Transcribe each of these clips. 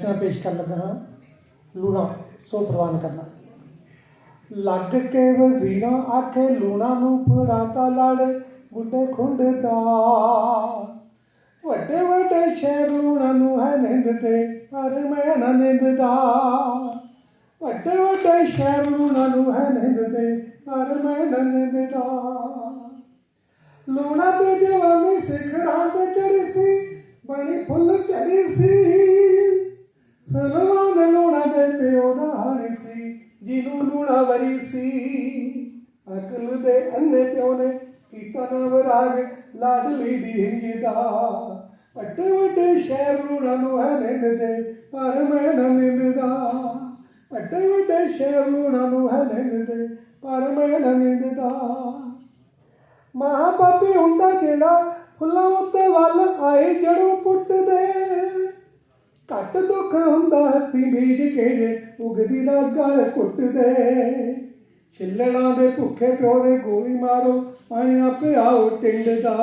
ਰਚਨਾ ਪੇਸ਼ ਕਰਨ ਲੱਗਾ ਹਾਂ ਲੂਣਾ ਸੋ ਪ੍ਰਵਾਨ ਕਰਨਾ। ਲੱਗ ਕੇ ਵਜ਼ੀਰਾਂ ਆਖੇ, ਲੂਣਾ ਨੂੰ ਫੜਾਤਾ ਲੜ ਬੁੱਢੇ ਖੁੰਡ ਵੱਡੇ ਵੱਡੇ ਸ਼ਹਿਰ ਲੂਣਾ ਨੂੰ ਹੈ ਨਿੰਦ ਤੇ, ਪਰ ਮੈਂ ਨਾ ਨਿੰਦਦਾ। ਵੱਡੇ ਵੱਡੇ ਸ਼ਹਿਰ ਲੂਣਾ ਨੂੰ ਹੈ ਨਿੰਦ ਤੇ, ਪਰ ਮੈਂ ਨਾ ਨਿੰਦਦਾ। ਲੂਣਾ ਤੇ ਜਵਾਨੀ ਸਿਖਰਾਂ ਜਿਹਨੂੰ ਸੀ। ਅਕਲ ਦੇ ਅੰਨੇ ਪਿਓ ਨੇ? ਕੀਤਾ ਨਾ ਵਰਾਗ ਲਾਡਲੀ ਦੀ ਹਿੰਜ ਵੱਡੇ ਵੱਡੇ ਸ਼ਹਿਰ ਲੂਣਾ ਨੂੰ ਹੈ ਨਿੰਦਦੇ ਪਰ ਮੈਂ ਨਾ ਨਿੰਦਦਾ। ਵੱਡੇ ਵੱਡੇ ਸ਼ਹਿਰ ਲੂਣਾ ਨੂੰ ਹੈ ਨਿੰਦਦੇ ਪਰ ਮੈਂ ਨਾ ਨਿੰਦਦਾ। ਮਹਾਪਾਪੀ ਹੁੰਦਾ ਜਿਹੜਾ ਫੁੱਲਾਂ ਉੱਤੇ ਵੱਲ ਆਏ ਜੜੋਂ ਪੁੱਟਦੇ। ਘੱਟ ਦੁੱਖ ਹੁੰਦਾ ਹੱਥੀ ਬੀਜ ਕੇ ਜੇ ਉਗਦੀ ਦਾ ਗਲ ਕੁੱਟਦੇ। ਛਿੱਲੜਾਂ ਦੇ ਭੁੱਖੇ ਪਿਓ ਦੇ ਗੋਲੀ ਮਾਰੋ ਪਾਣੀ ਆਪੇ ਆਓ ਟਿੰਡ ਦਾ।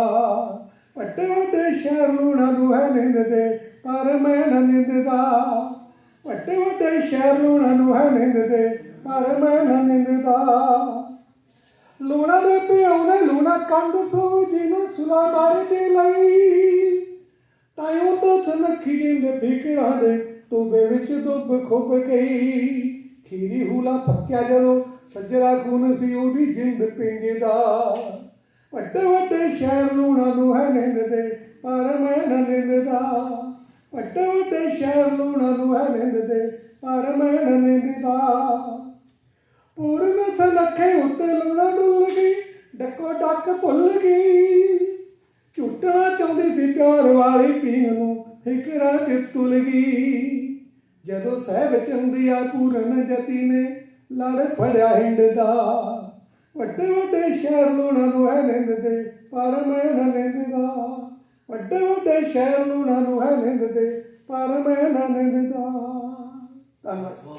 ਵੱਡੇ ਵੱਡੇ ਸ਼ਹਿਰ ਲੂਣਾ ਨੂੰ ਹੈ ਨਿੰਦਦੇ, ਪਰ ਮੈਂ ਨਾ ਨਿੰਦਦਾ। ਵੱਡੇ ਵੱਡੇ ਸ਼ਹਿਰ ਲੂਣਾ ਨੂੰ ਹੈ ਨਿੰਦਦੇ, ਪਰ ਮੈਂ ਨਾ ਨਿੰਦਦਾ। ਲੂਣਾ ਦੇ ਪਿਓ ਨੇ ਲੂਣਾ ਕੰਧ ਸੋ ਜੀ ਨੂੰ ਸੁਲਾ ਮਾਰੇ ਤੇ ਲਈ ਤਾਇਓ ਤਾਂ ਸਨਖੀ ਜਿੰਦੇ ਫਿਕਰਾਂ ਦੇ ਟੋਬੇ ਵਿੱਚ ਡੁੱਬ ਖੁੱਬ ਗਈ ਖੀਰੀ ਹੂਲਾ ਪੱਕਿਆ ਜਦੋਂ ਸੱਜਰਾ ਖੂਨ ਸੀ ਉਹਦੀ ਜਿੰਦ ਪਿੰਗਦਾ ਵੱਡੇ ਵੱਡੇ ਸ਼ਹਿਰ ਲੂਣਾ ਨੂੰ ਹੈ ਨਿੰਦਦੇ, ਪਰ ਮੈਂ ਨਾ ਨਿੰਦਦਾ। ਵੱਡੇ ਵੱਡੇ ਸ਼ਹਿਰ ਲੂਣਾ ਨੂੰ ਹੈ ਨਿੰਦਦੇ, ਪਰ ਮੈਂ ਨਾ ਨਿੰਦਦਾ। ਪੂਰਨ ਸਨਖੇ ਉੱਤੇ ਲੂਣਾ ਡੁੱਲ ਗਈ ਡੱਕੋ ਡੱਕ ਭੁੱਲ ਗਈ। ਝੁੱਟਣਾ ਚਾਹੁੰਦੀ ਸੀ ਪਿਆਰ ਵਾਲੀ ਪੀਣ ਨੂੰ ਫਿਕਰਾਂ ਚ ਤੁਲ ਗਈ। ਜਦੋਂ ਸਹਿਬ ਚੰਦਿਆ ਪੂਰਨ ਜਤੀ ਨੇ, ਲੜ ਫੜਿਆ ਹਿੰਡ ਦਾ। ਵੱਡੇ ਵੱਡੇ ਸ਼ਹਿਰ ਲੂਣਾ ਨੂੰ ਹੈ ਨਿੰਦਦੇ ਪਰ ਮੈਂ ਨਾ ਨਿੰਦਦਾ। ਵੱਡੇ ਵੱਡੇ ਸ਼ਹਿਰ ਲੂਣਾ ਨੂੰ ਹੈ ਨਿੰਦਦੇ ਪਰ ਮੈਂ ਨਾ ਨਿੰਦਦਾ। ਧੰਨਵਾਦ।